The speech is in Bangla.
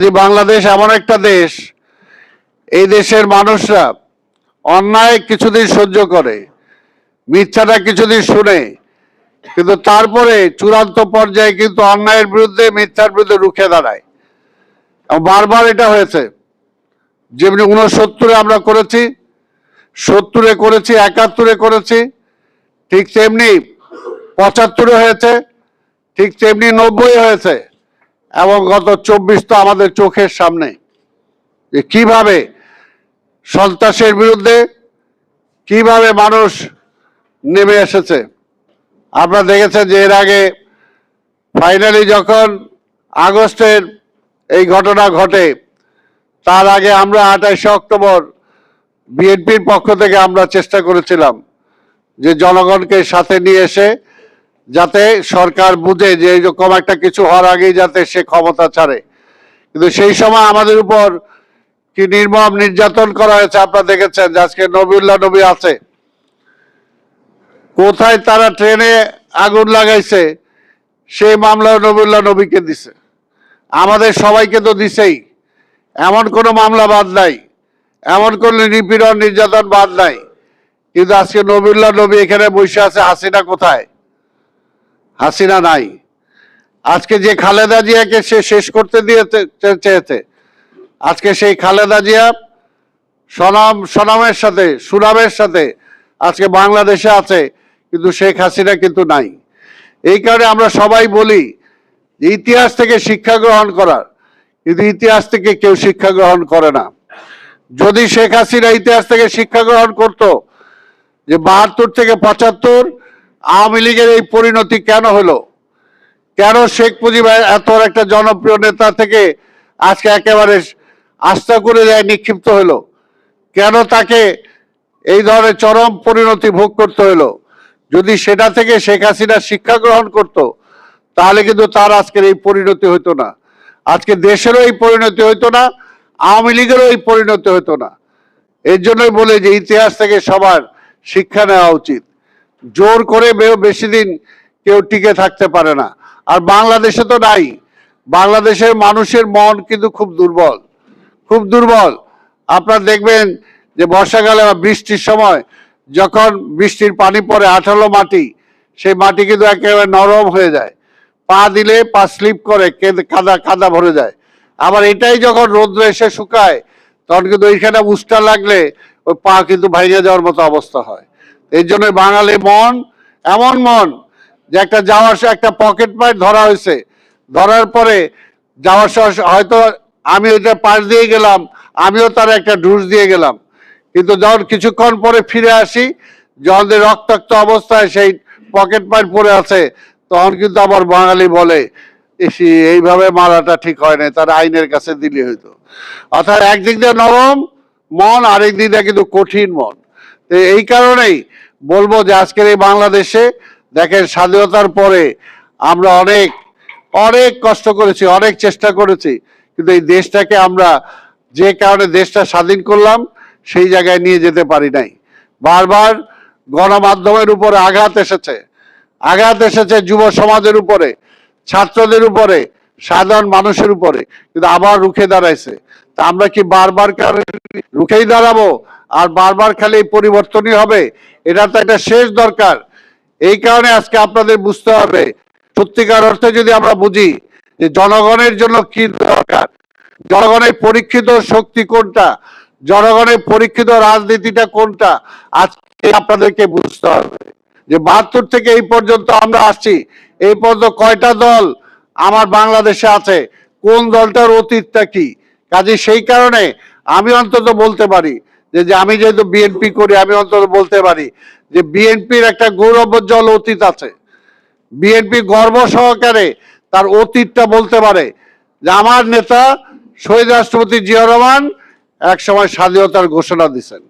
যে বাংলাদেশ এমন একটা দেশ, এই দেশের মানুষরা অন্যায় কিছুদিন সহ্য করে, মিথ্যাটা কিছুদিন শুনে, কিন্তু তারপরে চূড়ান্ত পর্যায়ে কিন্তু অন্যায়ের বিরুদ্ধে, মিথ্যার বিরুদ্ধে রুখে দাঁড়ায়। বারবার এটা হয়েছে, যেমনি উনসত্তরে আমরা করেছি, সত্তরে করেছি, একাত্তরে করেছি, ঠিক তেমনি পঁচাত্তরে হয়েছে, ঠিক তেমনি নব্বই হয়েছে। এবং গত চব্বিশ তো আমাদের চোখের সামনে। যে কীভাবে সন্ত্রাসের বিরুদ্ধে কীভাবে মানুষ নেমে এসেছে। আপনারা দেখেছেন যে এর আগে ফাইনালি যখন আগস্টের এই ঘটনা ঘটে, তার আগে আমরা আঠাশে অক্টোবর বিএনপির পক্ষ থেকে আমরা চেষ্টা করেছিলাম যে জনগণকে সাথে নিয়ে এসে যাতে সরকার বুঝে যে এরকম একটা কিছু হওয়ার আগেই যাতে সে ক্ষমতা ছাড়ে। কিন্তু সেই সময় আমাদের উপর কি নির্মম নির্যাতন করা হয়েছে আপনারা দেখেছেন আজকে নবীল্লা নবী আছে। কোথায় তারা ট্রেনে আগুন লাগাইছে সেই মামলা নবীল্লা নবীকে দিছে। আমাদের সবাইকে তো দিছেই। এমন কোনো মামলা বাদ নাই। এমন কোনো নিপীড়ন, নির্যাতন বাদ নাই। কিন্তু আজকে নবীল্লা নবী এখানে বসে আছে, হাসিনা কোথায়? হাসিনা নাই। আজকে যে খালেদা জিয়াকে সে শেষ করতে দিয়ে চেয়েছে, আজকে সেই খালেদা জিয়া সনাম, সনামের সাথে, সুনামের সাথে আজকে বাংলাদেশে আছে, কিন্তু শেখ হাসিনা কিন্তু নাই। এই কারণে আমরা সবাই বলি যে ইতিহাস থেকে শিক্ষা গ্রহণ করার, কিন্তু ইতিহাস থেকে কেউ শিক্ষা গ্রহণ করে না। যদি শেখ হাসিনা ইতিহাস থেকে শিক্ষা গ্রহণ করত, যে বাহাত্তর থেকে পঁচাত্তর আওয়ামী লীগের এই পরিণতি কেন হলো? কেন শেখ মুজিব এত একটা জনপ্রিয় নেতা থেকে আজকে একেবারে আস্থা করে যায় নিক্ষিপ্ত হলো? কেন তাকে এই ধরনের চরম পরিণতি ভোগ করতে হলো? যদি সেটা থেকে শেখ হাসিনা শিক্ষা গ্রহণ করত, তাহলে কিন্তু তার আজকের এই পরিণতি হতো না। আজকে দেশেরও এই পরিণতি হতো না, আওয়ামী লীগেরও এই পরিণতি হতো না। এর জন্যই বলে যে ইতিহাস থেকে সবার শিক্ষা নেওয়া উচিত। জোর করে বেশি দিন কেউ টিকে থাকতে পারে না। আর বাংলাদেশে তো নাই। বাংলাদেশের মানুষের মন কিন্তু খুব দুর্বল। খুব দুর্বল। আপনারা দেখবেন যে বর্ষাকালে বা বৃষ্টির সময় যখন বৃষ্টির পানি পড়ে আঠালো মাটি, সেই মাটি কিন্তু একেবারে নরম হয়ে যায়। পা দিলে পা স্লিপ করে কাদা কাদা ভরে যায়। আবার এটাই যখন রোদ্র এসে শুকায়, তখন কিন্তু ওইখানে উষ্টা লাগলে ওই পা কিন্তু ভেঙে যাওয়ার মতো অবস্থা হয়। এই জন্য বাঙালি মন এমন মন যে একটা যাওয়ার একটা পকেট মার ধরা হয়েছে। ধরার পরে যাওয়ার সময় হয়তো আমি ওইটা পাশ দিয়ে গেলাম, আমিও তার একটা ডুস দিয়ে গেলাম। কিন্তু যখন কিছুক্ষণ পরে ফিরে আসি, যখন রক্তাক্ত অবস্থায় সেই পকেট মার পরে আছে, তখন কিন্তু আবার বাঙালি বলে, ইসি, এইভাবে মারাটা ঠিক হয় না তার আইনের কাছে দিলে হইতো অর্থাৎ একদিক দিয়ে নরম মন, আরেক দিক দিয়ে কিন্তু কঠিন মন। এই কারণেই বলব যে আজকের এই বাংলাদেশে দেখেন স্বাধীনতার পরে আমরা অনেক অনেক কষ্ট করেছি, অনেক চেষ্টা করেছি। কিন্তু এই দেশটাকে আমরা যে কারণে দেশটা স্বাধীন করলাম, সেই জায়গায় নিয়ে যেতে পারি নাই। বারবার গণমাধ্যমের উপরে আঘাত এসেছে। আঘাত এসেছে যুব সমাজের উপরে, ছাত্রদের উপরে, সাধারণ মানুষের উপরে। কিন্তু আবার রুখে দাঁড়াইছে। আমরা কি বারবার রুখেই দাঁড়াবো? আর বারবার খালি এই পরিবর্তনই হবে? এটা তো একটা শেষ দরকার। এই কারণে আজকে আপনাদের বুঝতে হবে, সত্যিকার অর্থে যদি আমরা বুঝি যে জনগণের জন্য কি দরকার? জনগণের পরীক্ষিত শক্তি কোনটা? জনগণের পরীক্ষিত রাজনীতিটা কোনটা? আজকে আপনাদেরকে বুঝতে হবে যে বাহাত্তর থেকে এই পর্যন্ত আমরা আসছি। এই পর্যন্ত কয়টা দল আমার বাংলাদেশে আছে? কোন দলটার অতীতটা কি? কাজে সেই কারণে আমি অন্তত বলতে পারি যে যে আমি যেহেতু বিএনপি করি, আমি অন্তত বলতে পারি যে বিএনপির একটা গৌরবজ্বল অতীত আছে। বিএনপি গর্ব সহকারে তার অতীতটা বলতে পারে যে, আমার নেতা শহীদ রাষ্ট্রপতি জিয়া রহমান এক সময় স্বাধীনতার ঘোষণা দিছেন